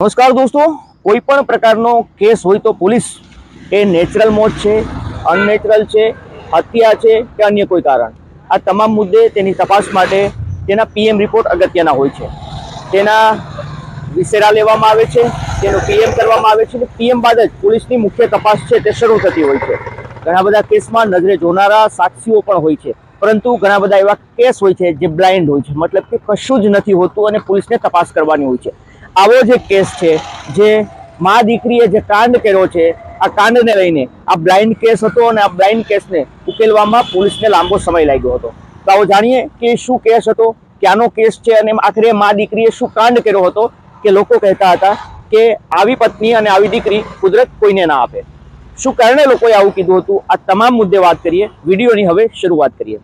નમસ્કાર દોસ્તો કોઈ પણ પ્રકારનો કેસ હોય તો પોલીસ એ નેચરલ મોત છે, અનનેચરલ છે, હત્યા છે કે અન્ય કોઈ કારણ. આ તમામ મુદ્દે તેની તપાસ માટે તેના પીએમ રિપોર્ટ અગત્યના હોય છે. તેના વિસેરા લેવામાં આવે છે, તેનો પીએમ કરવામાં આવે છે અને પીએમ બાદ જ પોલીસની મુખ્ય તપાસ છે તે શરૂ થતી હોય છે. ઘણા બધા કેસમાં નજરે જોનારા સાક્ષીઓ પણ હોય છે. પરંતુ ઘણા બધા એવા કેસ હોય છે જે બ્લાઇન્ડ હોય છે. મતલબ કે કશું જ નથી હોતું અને પોલીસને તપાસ કરવાની હોય છે. આવો જે કેસ છે, જે મા દીકરીએ જે કાંડ કર્યો છે, આ કાંડને લઈને આ બ્લાઇન્ડ કેસ હતો અને આ બ્લાઇન્ડ કેસને ઉકેલવામાં પોલીસને લાંબો સમય લાગ્યો હતો. તો આવો જાણીએ કે શું કેસ હતો, ક્યાંનો કેસ છે અને આખરે મા દીકરીએ શું કાંડ કર્યો હતો કે લોકો કહેતા હતા કે આવી પત્ની અને આવી દીકરી કુદરત કોઈને ના આપે. શું કારણે લોકોએ આવું કીધું હતું? આ તમામ મુદ્દે વાત કરીએ. વિડીયોની હવે શરૂઆત કરીએ.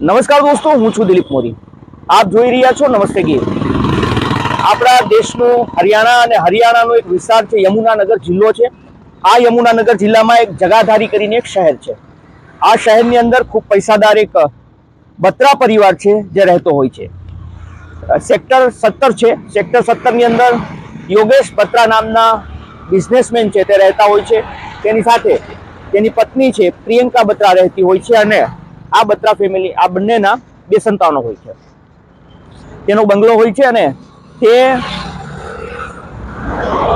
નમસ્કાર દોસ્તો, હું છું દિલીપ મોદી. આપ જોઈ રહ્યા છો નમસ્તે ગીર. આપણા દેશનું હરિયાણા અને હરિયાણાનો એક વિસ્તાર છે, યમુનાનગર જિલ્લો છે. આ યમુનાનગર જિલ્લામાં એક જગાધારી કરીને એક શહેર છે. આ શહેરની અંદર ખૂબ પૈસાદાર એક બત્રા પરિવાર છે જે રહેતો હોય છે. સેક્ટર સત્તર છે. સેક્ટર સત્તરની અંદર યોગેશ બત્રા નામના બિઝનેસમેન છે, તે રહેતા હોય છે. તેની સાથે તેની પત્ની છે, પ્રિયંકા બત્રા રહેતી હોય છે અને આ બત્રા ફેમિલી આ બંનેના બે સંતાનો હોય છે. તેનો બંગલો હોય છે અને તે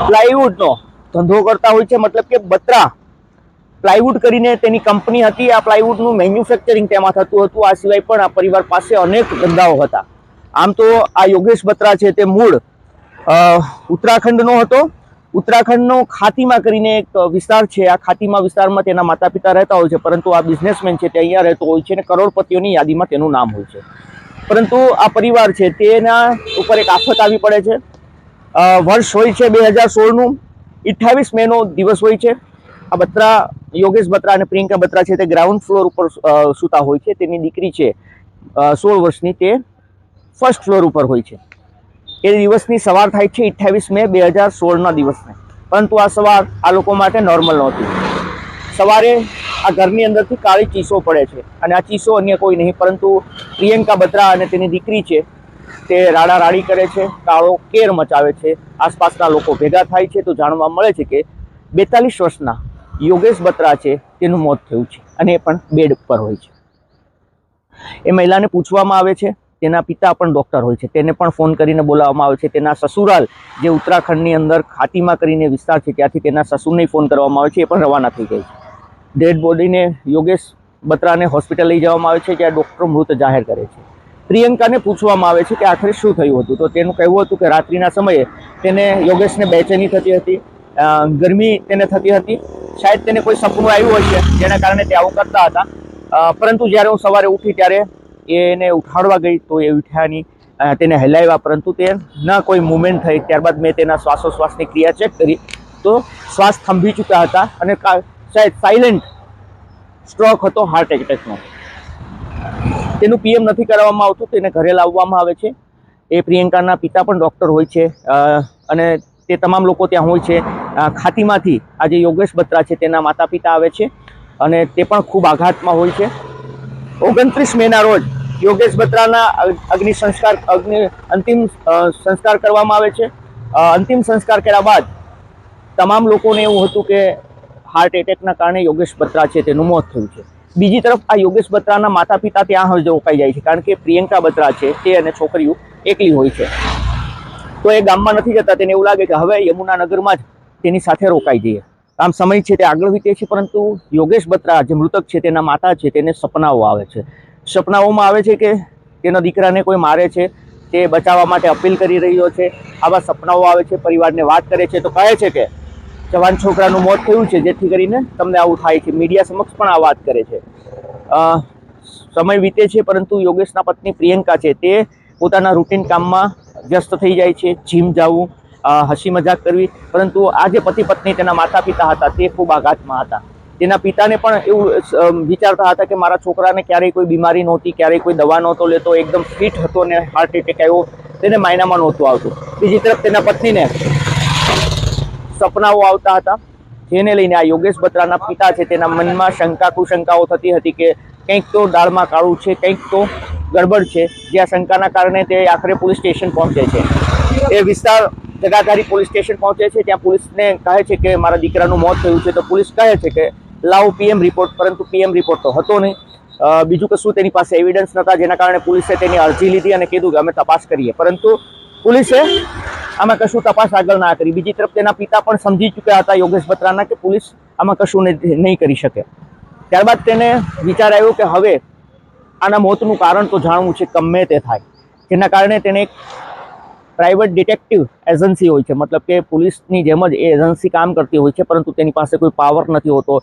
પ્લાયવુડનો ધંધો કરતા હોય છે, મતલબ કે બત્રા પ્લાયવુડ કરીને તેની કંપની હતી. આ પ્લાયવુડનું મેન્યુફેક્ચરિંગ તેમાં થતું હતું. આ સિવાય પણ આ પરિવાર પાસે અનેક ધંધાઓ હતા. આમ તો આ યોગેશ બત્રા છે તે મૂળ. ઉત્તરાખંડનો હતો. ઉત્તરાખંડનો ખાતીમાં કરીને એક વિસ્તાર છે. આ ખાતીમાં વિસ્તારમાં તેના માતા પિતા રહેતા હોય છે, પરંતુ આ બિઝનેસમેન છે તે અહીંયા રહેતો હોય છે અને કરોડપતિઓની યાદીમાં તેનું નામ હોય છે. પરંતુ આ પરિવાર છે તેના ઉપર એક આફત આવી પડે છે. વર્ષ હોય છે બે હજાર સોળનું. અઠ્ઠાવીસ મેનો દિવસ હોય છે. આ બત્રા, યોગેશ બત્રા અને પ્રિયંકા બત્રા છે તે ગ્રાઉન્ડ ફ્લોર ઉપર સૂતા હોય છે. તેની દીકરી છે સોળ વર્ષની. તે ફર્સ્ટ ફ્લોર ઉપર હોય છે. એ દિવસની સવાર થાય છે અઠ્ઠાવીસ મે બે હજાર સોળના દિવસને. પરંતુ આ સવાર આ લોકો માટે નોર્મલ નહોતી. સવારે આ ઘરની અંદરથી કાળી ચીસો પડે છે. અને આ ચીસો અન્ય કોઈ નહીં, પરંતુ પ્રિયંકા બત્રા અને તેની દીકરી છે તે રાડા રાડી કરે છે, કાળો કેર મચાવે છે, આસપાસના લોકો ભેગા થાય છે. તો જાણવા મળે છે કે બેતાલીસ વર્ષના યોગેશ બત્રા છે તેનું મોત થયું છે અને એ પણ બેડ ઉપર હોય છે. એ મહિલાને પૂછવામાં આવે છે, તેના પિતા પણ ડૉક્ટર હોય છે. તેને પણ ફોન કરીને બોલાવવામાં આવે છે. તેના સસુરાલ જે ઉત્તરાખંડની અંદર ખાતીમાં કરીને વિસ્તાર છે, ત્યાંથી તેના સસુરને ફોન કરવામાં આવે છે. એ પણ રવાના થઈ ગઈ છે. ડેડ બોડીને યોગેશ બત્રાને હોસ્પિટલ લઈ જવામાં આવે છે, જ્યાં ડૉક્ટરો મૃત જાહેર કરે છે. પ્રિયંકાને પૂછવામાં આવે છે કે આખરે શું થયું હતું? તો તેનું કહેવું હતું કે રાત્રિના સમયે તેને યોગેશને બેચેની થતી હતી. ગરમી તેને થતી હતી. શાયદ તેને કોઈ સપનું આવ્યું હશે, જેના કારણે તે આવું કરતા હતા. પરંતુ જ્યારે હું સવારે ઉઠી ત્યારે એને ઉઠાડવા ગઈ તો એ ઉઠ્યાની નહીં તેને હલાવ્યા. પરંતુ તે ન કોઈ મુમેન્ટ થઈ. ત્યારબાદ મેં તેના શ્વાસોશ્વાસની ક્રિયા ચેક કરી તો શ્વાસ થંભી ચૂક્યા હતા અને શાયદ સાયલેન્ટ સ્ટ્રોક હતો હાર્ટ એટેકનો તેનું પીએમ નથી કરવામાં આવતું તેને ઘરે લાવવામાં આવે છે. એ પ્રિયંકાના પિતા પણ ડૉક્ટર હોય છે અને તે તમામ લોકો ત્યાં હોય છે. ખાતીમાંથી આ જે યોગેશ બત્રા છે, તેના માતા પિતા આવે છે, અને તે પણ ખૂબ આઘાતમાં હોય છે. ઓગણત્રીસ મેના રોજ યોગેશ બત્રાના અગ્નિ સંસ્કાર, અગ્નિ અંતિમ સંસ્કાર કરવામાં આવે છે. અંતિમ સંસ્કાર કર્યા બાદ તમામ લોકોને એવું હતું કે હાર્ટ એટેકના કારણે યોગેશ બત્રા છે, તેનું મોત થયું છે. બીજી તરફ આ યોગેશ બત્રાના માતા પિતા ત્યાં જ રોકાઈ જાય છે, કારણ કે પ્રિયંકા બત્રા છે, તે અને છોકરીઓ એકલી હોય છે. તો એ ગામમાં નથી જતા, તેને એવું લાગે કે હવે યમુનાનગરમાં જ તેની સાથે રોકાઈ જઈએ. આમ સમય છે, તે આગળ વીતે છે, પરંતુ યોગેશ બત્રા જે મૃતક છે, તેના માતા છે, તેને સપનાઓ આવે છે. સપનાઓમાં આવે છે કે તેના દીકરાને કોઈ મારે છે, તે બચાવવા માટે અપીલ કરી રહ્યો છે. આવા સપનાઓ આવે છે, પરિવારને વાત કરે છે, તો કહે છે કે જવાન છોકરાનું મોત થયું છે, જેથી કરીને તમને આવું થાય છે. મીડિયા સમક્ષ પણ આ વાત કરે છે. સમય વીતે છે, પરંતુ યોગેશના પત્ની પ્રિયંકા છે. તે પોતાના રૂટીન કામમાં વ્યસ્ત થઈ જાય છે, જીમ જવું હસી મજાક કરવી, પરંતુ આ જે પતિ પત્ની તેના માતા પિતા હતા, તે ખૂબ આઘાતમાં હતા. તેના પિતાને પણ એવું વિચારતા હતા કે મારા છોકરાને ક્યારેય કોઈ બીમારી નહોતી, ક્યારેય કોઈ દવા નહોતો લેતો, એકદમ ફિટ હતો ને હાર્ટ એટેક આવ્યો, તેને માયનામાં નહોતું આવતું. બીજી તરફ તેના પત્નીને સપનાઓ આવતા હતા. જેને લઈને આ યોગેશ બત્રાના પિતા છે, તેના મનમાં શંકા કુશંકાઓ થતી હતી કે કંઈક તો દાળમાં કાળું છે, કંઈક તો ગડબડ છે, જે આ શંકાના કારણે તે આખરે પોલીસ સ્ટેશન પહોંચે છે. એ વિસ્તાર જગાધારી પોલીસ સ્ટેશન પહોંચે છે, ત્યાં પોલીસને કહે છે કે મારા દીકરાનું મોત થયું છે, તો પોલીસ કહે છે કે લાવો પીએમ રિપોર્ટ, પરંતુ પીએમ રિપોર્ટ તો હતો નહીં. બીજું કશું તેની પાસે એવિડન્સ નહોતા, જેના કારણે પોલીસે તેની અરજી લીધી અને કીધું કે અમે તપાસ કરીએ. પરંતુ પોલીસે આમાં કશું તપાસ આગળ ના કરી. બીજી તરફ તેના પિતા પણ સમજી ચૂક્યા હતા યોગેશ બત્રાના કે પોલીસ આમાં કશું નહીં કરી શકે. ત્યારબાદ તેને વિચાર આવ્યો કે હવે આના મોતનું કારણ તો જાણવું છે, ગમે તે થાય. જેના કારણે તેને એક પ્રાઇવેટ ડિટેક્ટિવ એજન્સી હોય છે. મતલબ કે પોલીસની જેમ જ એ એજન્સી કામ કરતી હોય છે, પરંતુ તેની પાસે કોઈ પાવર નથી હોતો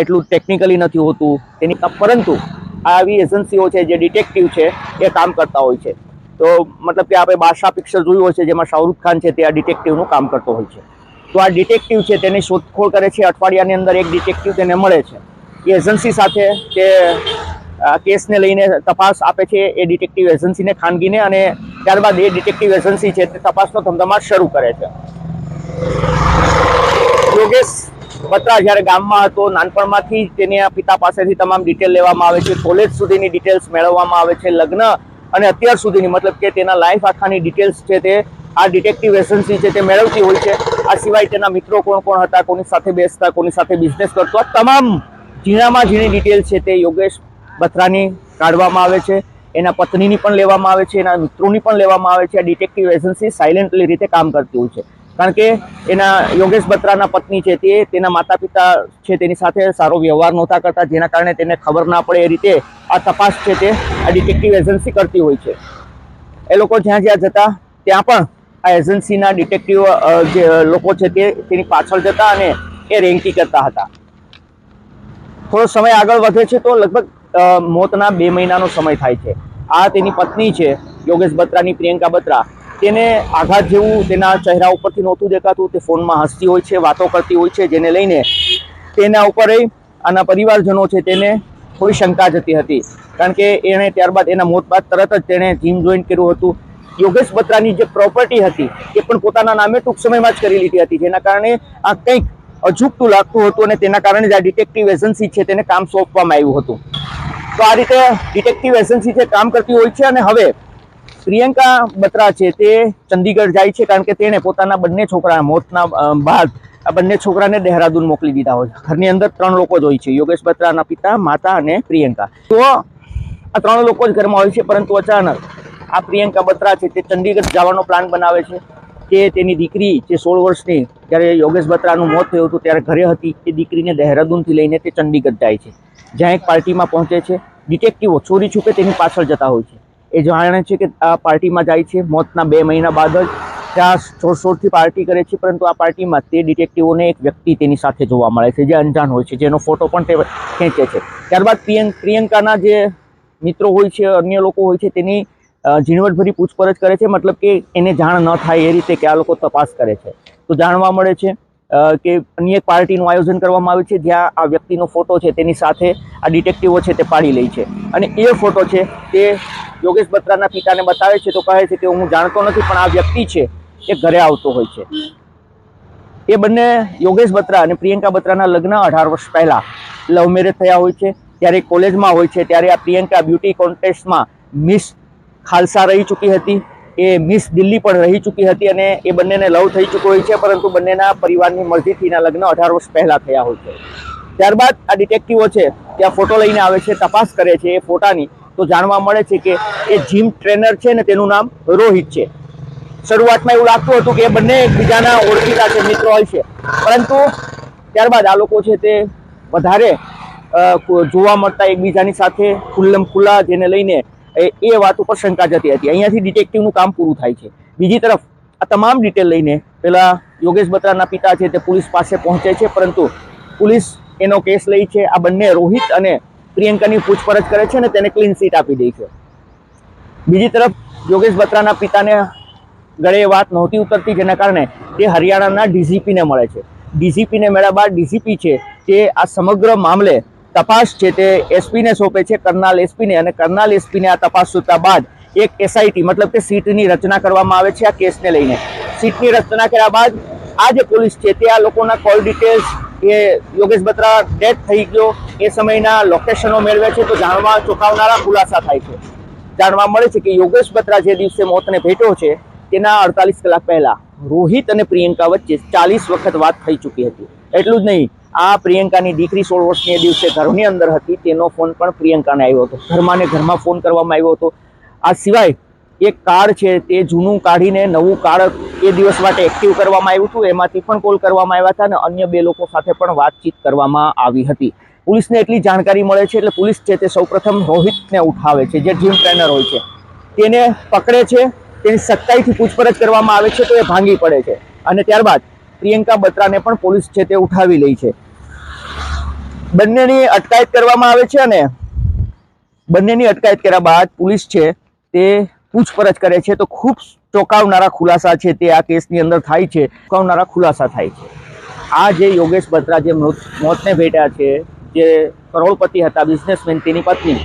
એટલું ટેકનિકલી નથી હોતું. તેની, પરંતુ આવી એજન્સીઓ છે જે ડિટેક્ટિવ છે, એ કામ કરતા હોય છે. તો મતલબ કે આપણે બાદશાહ પિક્ચર જોયું હોય છે જેમાં શાહરુખ ખાન છે તે આ ડિટેક્ટિવનું કામ કરતો હોય છે. તો આ ડિટેક્ટિવ છે તેની શોધખોળ કરે છે. અઠવાડિયાની અંદર એક ડિટેક્ટિવ તેને મળે છે. એ એજન્સી સાથે તે કેસને લઈને તપાસ આપે છે. એ ડિટેક્ટિવ એજન્સીને ખાનગીને અને ત્યારબાદ એ ડિટેક્ટિવ એજન્સી છે તે તપાસનો ધમધમાટ શરૂ કરે છે. યોગેશ બત્રા જ્યારે ગામમાં હતો, નાનપણમાંથી તેની પિતા પાસેથી તમામ ડિટેલ લેવામાં આવે છે. કોલેજ સુધીની ડિટેલ્સ મેળવવામાં આવે છે. લગ્ન અને અત્યાર સુધીની મતલબ કે તેના લાઈફ આખાની ડિટેલ્સ છે તે આ ડિટેક્ટિવ એજન્સી છે તે મેળવતી હોય છે. આ સિવાય તેના મિત્રો કોણ કોણ હતા, કોની સાથે બેસતા, કોની સાથે બિઝનેસ કરતો, આ તમામ ઝીણામાં ઝીણી ડિટેલ છે તે યોગેશ બથરાની કાઢવામાં આવે છે. એના પત્નીની પણ લેવામાં આવે છે, એના મિત્રોની પણ લેવામાં આવે છે. આ ડિટેક્ટિવ એજન્સી સાયલેન્ટલી રીતે કામ કરતી હોય છે. કારણ કે એના યોગેશ બત્રાના પત્ની છે તે, તેના માતા પિતા છે તેની સાથે સારો વ્યવહાર નહોતા કરતા, જેના કારણે તેને ખબર ના પડે એ રીતે આ તપાસ છે તે આ ડિટેક્ટિવ એજન્સી કરતી હોય છે. એ લોકો જ્યાં જ્યાં જતા, ત્યાં પણ આ એજન્સીના ડિટેક્ટિવ જે લોકો છે તે તેની પાછળ જતા અને એ રેન્કી કરતા હતા. થોડો સમય આગળ વધે છે તો લગભગ મોતના બે મહિનાનો સમય થાય છે. આ તેની પત્ની છે, યોગેશ બત્રાની પ્રિયંકા બત્રા. તેને આઘાત જેવું તેના ચહેરા ઉપરથી નહોતું દેખાતું, તે ફોનમાં હસતી હોય છે, વાતો કરતી હોય છે, જેને લઈને તેના ઉપર આના પરિવારજનો છે તેને થોડી શંકા જતી હતી. કારણ કે એણે ત્યારબાદ એના મોત બાદ તરત જ તેણે જીમ જોઈન કર્યું હતું. યોગેશ બત્રાની જે પ્રોપર્ટી હતી, એ પણ પોતાના નામે ટૂંક સમયમાં જ કરી લીધી હતી, જેના કારણે આ કંઈક અજુકતું લાગતું હતું અને તેના કારણે જ આ ડિટેક્ટિવ એજન્સી છે તેને કામ સોંપવામાં આવ્યું હતું. તો આ રીતે ડિટેક્ટિવ એજન્સી છે, કામ કરતી હોય છે અને હવે પ્રિયંકા બત્રા છે તે ચંદીગઢ જાય છે કારણ કે તેણે પોતાના બંને છોકરા મોતના બાદ આ બંને છોકરાને દહેરાદૂન મોકલી દીધા હોય ઘરની અંદર ત્રણ લોકો જ હોય છે, યોગેશ બત્રાના પિતા, માતા અને પ્રિયંકા. તો આ ત્રણ લોકો જ ઘરમાં હોય છે, પરંતુ અચાનક આ પ્રિયંકા બત્રા છે તે ચંદીગઢ જવાનો પ્લાન બનાવે છે કે તેની દીકરી જે સોળ વર્ષની જ્યારે યોગેશ બત્રાનું મોત થયું હતું ત્યારે ઘરે હતી એ દીકરીને દહેરાદૂનથી લઈને તે ચંદીગઢ જાય છે. જ્યાં એક પાર્ટીમાં પહોંચે છે. ડિટેક્ટિવો, ચોરી છૂપે તેની પાછળ જતા હોય છે. એ જાણે છે કે આ પાર્ટીમાં જાય છે. મોતના બે મહિના બાદ જ ત્યાં જોરશોરથી પાર્ટી કરે છે, પરંતુ આ પાર્ટીમાં તે ડિટેક્ટિવોને એક વ્યક્તિ તેની સાથે જોવા મળે છે, જે અંજાન હોય છે, જેનો ફોટો પણ તે ખેંચે છે. ત્યારબાદ પ્રિયંકાના જે મિત્રો હોય છે, અન્ય લોકો હોય છે, તેની ઝીણવટભરી પૂછપરછ કરે છે, મતલબ કે એને જાણ ન થાય એ રીતે કે આ લોકો તપાસ કરે છે. તો જાણવા મળે છે કે અન્ય એક પાર્ટીનું આયોજન કરવામાં આવે છે, જ્યાં આ વ્યક્તિનો ફોટો છે તેની સાથે આ ડિટેક્ટિવો છે તે પાડી લે છે. અને એ ફોટો છે તે યોગેશ બત્રાના પિતાને બતાવે છે તો કહે છે કે હું જાણતો નથી, પણ આ વ્યક્તિ છે એ ઘરે આવતો હોય છે. એ બંને યોગેશ બત્રા અને પ્રિયંકા બત્રાના લગ્ન અઢાર વર્ષ પહેલાં લવ મેરેજ થયા હોય છે. ત્યારે કોલેજમાં હોય છે, ત્યારે આ પ્રિયંકા બ્યુટી કોન્ટેસ્ટમાં મિસ ખાલસા રહી ચૂકી હતી. એ મિસ દિલ્હી પણ રહી ચૂકી હતી અને એ બંનેને લવ થઈ ચૂક્યો હોય છે, પરંતુ બંનેના પરિવારની મરજીથીના લગ્ન અઢાર વર્ષ પહેલાં થયા હોય છે. ત્યારબાદ આ ડિટેક્ટિવો છે, ત્યાં ફોટો લઈને આવે છે, તપાસ કરે છે એ ફોટાની, તો જાણવા મળે છે કે એ જીમ ટ્રેનર છે ને તેનું નામ રોહિત છે. શરૂઆતમાં એવું લાગતું હતું કે એ બંને એકબીજાના ઓળખીતા છે, મિત્રો હોય છે. પરંતુ ત્યારબાદ આ લોકો છે તે વધારે જોવા મળતા એકબીજાની સાથે ખુલ્લમ ખુલ્લા જેને લઈને એ વાત ઉપર શંકા જતી હતી. અહીંયાથી ડિટેક્ટિવનું કામ પૂરું થાય છે. બીજી તરફ, આ તમામ ડિટેલ લઈને, પેલા યોગેશ બત્રાના પિતા છે તે પોલીસ પાસે પહોંચે છે, પરંતુ પોલીસ એનો કેસ લઈ છે. આ બંને રોહિત અને પ્રિયંકાની પૂછપરછ કરે છે અને તેને ક્લીન સીટ આપી દે છે. બીજી તરફ, યોગેશ બત્રાના પિતાને ગળે વાત નહોતી ઉતરતી, જેના કારણે તે હરિયાણાના ડીજીપીને મળે છે. ડીસીપીને મળ્યા બાદ ડીસીપી છે તે આ સમગ્ર મામલે તપાસ છે તે એસપીને સોંપે છે, કરનાલ એસપીને. અને કરનાલ એસપીને આ તપાસ સોંપ્યા બાદ એક એસઆઈટી, મતલબ કે સીટની રચના કરવામાં આવે છે આ કેસને લઈને. સીટની રચના કર્યા બાદ આ જે પોલીસ છે તે આ લોકોના કોલ ડિટેલ્સ એ યોગેશ બત્રા ડેથ થઈ ગયો એ સમયના લોકેશનો મેળવે છે તો જાણવા ચોંકાવનારા ખુલાસા થાય છે. જાણવા મળે છે કે યોગેશ બત્રા જે દિવસે મોતને ભેટો છે તેના અડતાલીસ કલાક પહેલા રોહિત અને પ્રિયંકા વચ્ચે ચાલીસ વખત વાત થઈ ચૂકી હતી. એટલું જ નહીં આ પ્રિયંકાની દીકરી સોળ વર્ષની દિવસે ઘરની અંદર હતી, તેનો ફોન પણ પ્રિયંકાને આવ્યો હતો. ઘરમાં ઘરમાં ફોન કરવામાં આવ્યો હતો. આ સિવાય એક કાર્ડ છે, તે જૂનું કાઢીને નવું કાર્ડ એ દિવસ માટે એક્ટિવ કરવામાં આવ્યું હતું. એમાંથી પણ કોલ કરવામાં આવ્યા હતા અને અન્ય બે લોકો સાથે પણ વાતચીત કરવામાં આવી હતી. પોલીસને એટલી જાણકારી મળે છે એટલે પોલીસ છે તે સૌપ્રથમ રોહિતને ઉઠાવે છે, જે જીમ ટ્રેનર હોય છે. તેને પકડે છે, તેની સખ્તાઈથી પૂછપરછ કરવામાં આવે છે તો એ ભાંગી પડે છે. અને ત્યારબાદ પ્રિયંકા બત્રાને પણ પોલીસ છે તે ઉઠાવી લે છે. બંનેની અટકાયત કરવામાં આવે છે અને બંનેની અટકાયત કર્યા બાદ પોલીસ છે તે પૂછપરછ કરે છે. તો ખૂબ ચોંકાવનારા ખુલાસા છે તે આ કેસની અંદર થાય છે. ચોંકાવનારા ખુલાસા થાય છે. આ જે યોગેશ બત્રા જે મૃત, મોતને ભેટ્યા છે, જે કરોડપતિ હતા, બિઝનેસમેન, તેની પત્ની,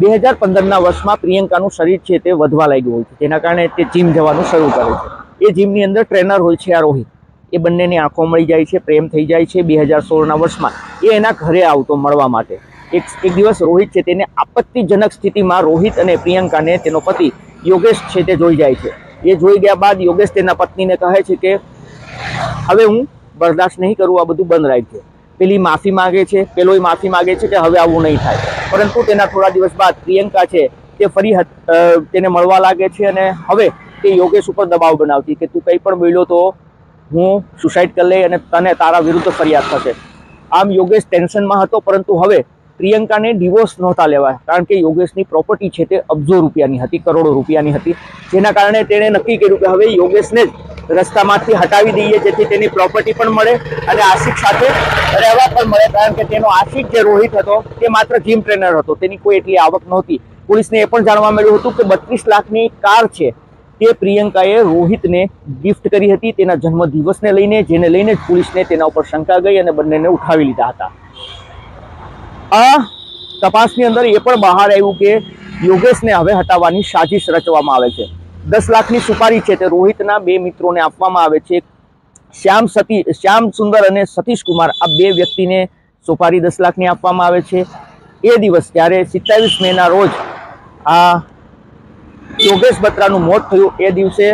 બે હજાર પંદરના વર્ષમાં પ્રિયંકાનું શરીર છે તે વધવા લાગ્યું હોય છે. જેના કારણે તે જીમ જવાનું શરૂ કરે છે. એ જીમની અંદર ટ્રેનર હોય છે આ રોહિત. એ બંનેની આંખો મળી જાય છે, પ્રેમ થઈ જાય છે બે હજાર સોળના વર્ષમાં. એ એના ઘરે આવતો મળવા માટે. એક એક દિવસ રોહિત છે તેને આપત્તિજનક સ્થિતિમાં રોહિત અને પ્રિયંકાને તેનો પતિ યોગેશ છે તે જોઈ જાય છે. એ જોઈ ગયા બાદ યોગેશ તેના પત્નીને કહે છે કે, હવે હું બરદાસ્ત નહીં કરું, આ બધું બંધ રાખજો પેલી માફી માગે છે, પેલોય માફી માગે છે કે હવે આવું નહીં થાય. પરંતુ તેના થોડા દિવસ બાદ પ્રિયંકા છે તે ફરી તેને મળવા લાગે છે અને હવે તે યોગેશ ઉપર દબાવ બનાવતી કે, તું કંઈ પણ બોલ્યો તો હું સુસાઇડ કરી લઈ અને તને તારા વિરુદ્ધ ફરિયાદ થશે. આમ યોગેશ ટેન્શનમાં હતો, પરંતુ હવે પ્રિયંકાને ડિવોર્સ નહોતા લેવા કારણ કે યોગેશની પ્રોપર્ટી છે તે અબજો રૂપિયાની હતી, કરોડો રૂપિયાની હતી. જેના કારણે તેણે નક્કી કર્યું કે હવે યોગેશને જ રસ્તામાંથી હટાવી દઈએ, જેથી તેની પ્રોપર્ટી પણ મળે અને આશિક સાથે રહેવા પણ મળે, કારણ કે તેનો આશિક જે રોહિત હતો, તે માત્ર જીમ ટ્રેનર હતો, તેની કોઈ એટલી આવક નહોતી. પોલીસને એ પણ જાણવા મળ્યું હતું કે બત્રીસ લાખની કાર છે. તે પ્રિયંકાએ રોહિતને ગિફ્ટ કરી હતી તેના જન્મદિવસને લઈને, જેને લઈને જ પોલીસને તેના ઉપર શંકા ગઈ અને બંનેને ઉઠાવી લીધા હતા. આ તપાસની અંદર એ પણ બહાર આવ્યું કે યોગેશને હવે હટાવવાની સાજિશ રચવામાં આવે છે. દસ લાખની સુપારી છે તે રોહિતના બે મિત્રોને આપવામાં આવે છે. શ્યામ સતી, શ્યામ સુંદર અને સતીશ કુમાર આ બે વ્યક્તિને સુપારી દસ લાખની આપવામાં આવે છે. એ દિવસ ત્યારે સિત્તાવીસ મેના રોજ આ યોગેશ બત્રાનું મોત થયું એ દિવસે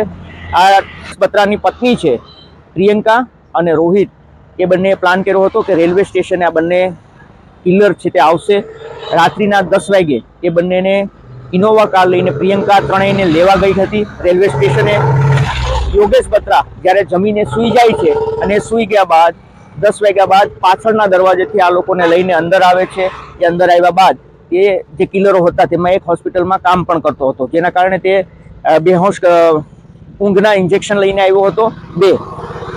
આ બત્રાની પત્ની છે, પ્રિયંકા અને રોહિત, એ બંને પ્લાન કર્યો હતો કે રેલવે સ્ટેશને આ બંને કિલર છે તે આવશે. રાત્રિના દસ વાગે એ બંનેને ઇનોવા કાર લઈને પ્રિયંકા ત્રણેયને લેવા ગઈ હતી રેલવે સ્ટેશને. યોગેશ બત્રા જ્યારે જમીને સૂઈ જાય છે અને સૂઈ ગયા બાદ, દસ વાગ્યા બાદ પાછળના દરવાજેથી આ લોકોને લઈને અંદર આવે છે. એ અંદર આવ્યા બાદ એ જે કિલરો હતા તેમાં એક હોસ્પિટલમાં કામ પણ કરતો હતો. જેના કારણે તે બેહોશ ઊંઘના ઇન્જેક્શન લઈને આવ્યો હતો. બે,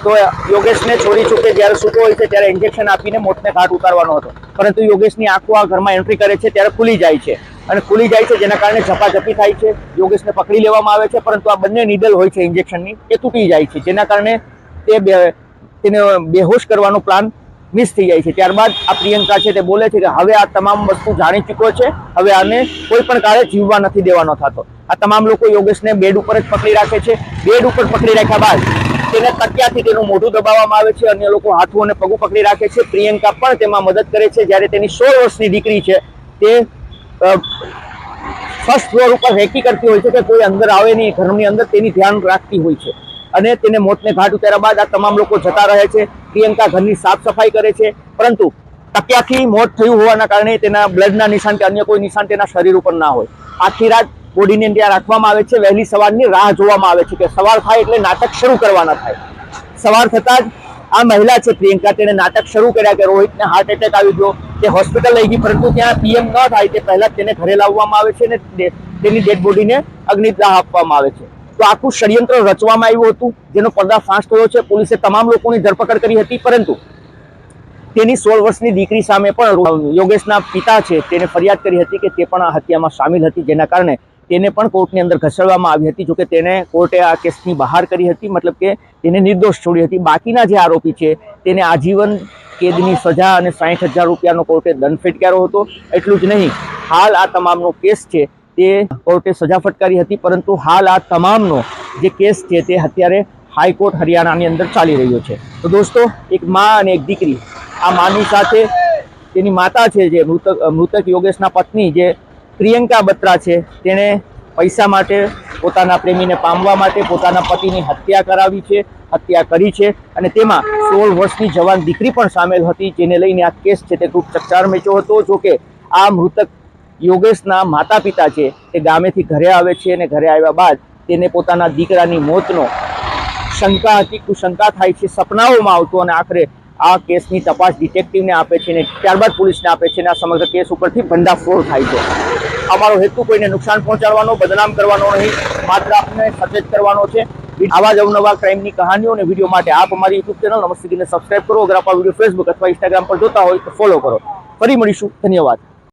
તો યોગેશને છોડી છૂટે જ્યારે સૂતો હોય છે ત્યારે ઇન્જેક્શન આપીને મોતને ઘાટ ઉતારવાનો હતો. પરંતુ યોગેશની આંખો આ ઘરમાં એન્ટ્રી કરે છે ત્યારે ખુલી જાય છે. અને ખુલી જાય છે જેના કારણે ઝપાઝપી થાય છે. યોગેશને પકડી લેવામાં આવે છે, પરંતુ આ બંને નીડલ હોય છે ઇન્જેક્શનની એ તૂટી જાય છે. જેના કારણે તે બે, તેને બેહોશ કરવાનો પ્લાન મિસ થઈ જાય છે. ત્યારબાદ આ પ્રિયંકા છે તે બોલે છે કે હવે આ તમામ વસ્તુ જાણી ચૂક્યો છે. હવે આને કોઈ પણ કાળે જીવવા નથી દેવાનો થતો. આ તમામ લોકો યોગેશને બેડ ઉપર જ પકડી રાખે છે. બેડ ઉપર પકડી રાખ્યા બાદ તેને તકિયાથી તેનું મોઢું દબાવવામાં આવે છે. અન્ય લોકો હાથું અને પગું પકડી રાખે છે. પ્રિયંકા પણ તેમાં મદદ કરે છે. જ્યારે તેની સોળ વર્ષની દીકરી છે, તે ફર્સ્ટ ફ્લોર ઉપર રેકી કરતી હોય છે કે કોઈ અંદર આવે નહીં, ઘરની અંદર તેની ધ્યાન રાખતી હોય છે. અને તેને મોતને ઘાટ ઉતાર્યા બાદ આ તમામ લોકો જતા રહે છે. પ્રિયંકા ઘરની સાફ સફાઈ કરે છે, પરંતુ તકિયાથી મોત થયું હોવાના કારણે તેના બ્લડના નિશાન કે અન્ય કોઈ નિશાન તેના શરીર ઉપર ના હોય. આખી રાત બોડીને ત્યાં રાખવામાં આવે છે, વહેલી સવારની રાહ જોવામાં આવે છે કે સવાર થાય એટલે નાટક શરૂ કરવાના થાય. સવાર થતાં જ આ મહિલા છે પ્રિયંકા, તેણે નાટક શરૂ કર્યા કે રોહિતને હાર્ટ એટેક આવી ગયો, તે હોસ્પિટલ લઈ ગઈ, પરંતુ ત્યાં પીએમ ન થાય તે પહેલાં તેને ઘરે લાવવામાં આવે છે અને તેની ડેડ બોડીને અગ્નિદાહ આપવામાં આવે છે. તો આખું ષડયંત્ર રચવામાં આવ્યું હતું. જેનો પર્દાફાશ થયો છે. પોલીસે તમામ લોકોની ધરપકડ કરી હતી, પરંતુ તેની સોળ વર્ષની દીકરી સામે પણ યોગેશના પિતા છે તેને ફરિયાદ કરી હતી કે તે પણ આ હત્યામાં સામેલ હતી, જેના કારણે તેને પણ કોર્ટની અંદર ઘસડવામાં આવી હતી, જોકે તેને કોર્ટે આ કેસની બહાર કરી હતી, મતલબ કે તેને નિર્દોષ છોડી હતી. બાકીના જે આરોપી છે, તેને આજીવન કેદની સજા અને સાઠ હજાર રૂપિયાનો કોર્ટે દંડ ફેટકાર્યો હતો. એટલું જ નહીં, હાલ આ તમામનો કેસ છે. તે કોર્ટે સજા ફટકારી હતી, પરંતુ હાલ આ તમામનો જે કેસ છે તે અત્યારે હાઈકોર્ટ હરિયાણાની અંદર ચાલી રહ્યો છે. તો દોસ્તો, એક મા અને એક દીકરી, આ માની સાથે તેની માતા છે જે, મૃતક મૃતક યોગેશના પત્ની જે પ્રિયંકા બત્રા છે, તેણે પૈસા માટે પોતાના પ્રેમીને પામવા માટે પોતાના પતિની હત્યા કરાવી છે, હત્યા કરી છે અને તેમાં સોળ વર્ષની જવાન દીકરી પણ સામેલ હતી, જેને લઈને આ કેસ છે તે ખૂબ ચકચાર મેચ્યો હતો. જો કે આ મૃતક યોગેશના માતા પિતા છે, તે ગામેથી ઘરે આવે છે અને ઘરે આવ્યા બાદ તેને પોતાના દીકરાની મોતનો શંકા હતી, કુશંકા થાય છે, સપનાઓમાં આવતું અને આખરે આ કેસની તપાસ ડિટેક્ટિવને આપે છે અને ત્યારબાદ પોલીસને આપે છે અને આ સમગ્ર કેસ ઉપરથી ભંડાફોડ થાય છે. અમારો હેતુ કોઈને નુકસાન પહોંચાડવાનો, બદનામ કરવાનો નહીં, માત્ર આપને સચેત કરવાનો છે. આવા જ અવનવા ક્રાઇમની કહાનીઓ અને વીડિયો માટે આપ અમારી યુટ્યુબ ચેનલ નમસ્તે સબસ્ક્રાઇબ કરો. અગર આપ આ વીડિયો ફેસબુક અથવા ઇન્સ્ટાગ્રામ પર જોતા હોય તો ફોલો કરો. ફરી મળીશું. ધન્યવાદ.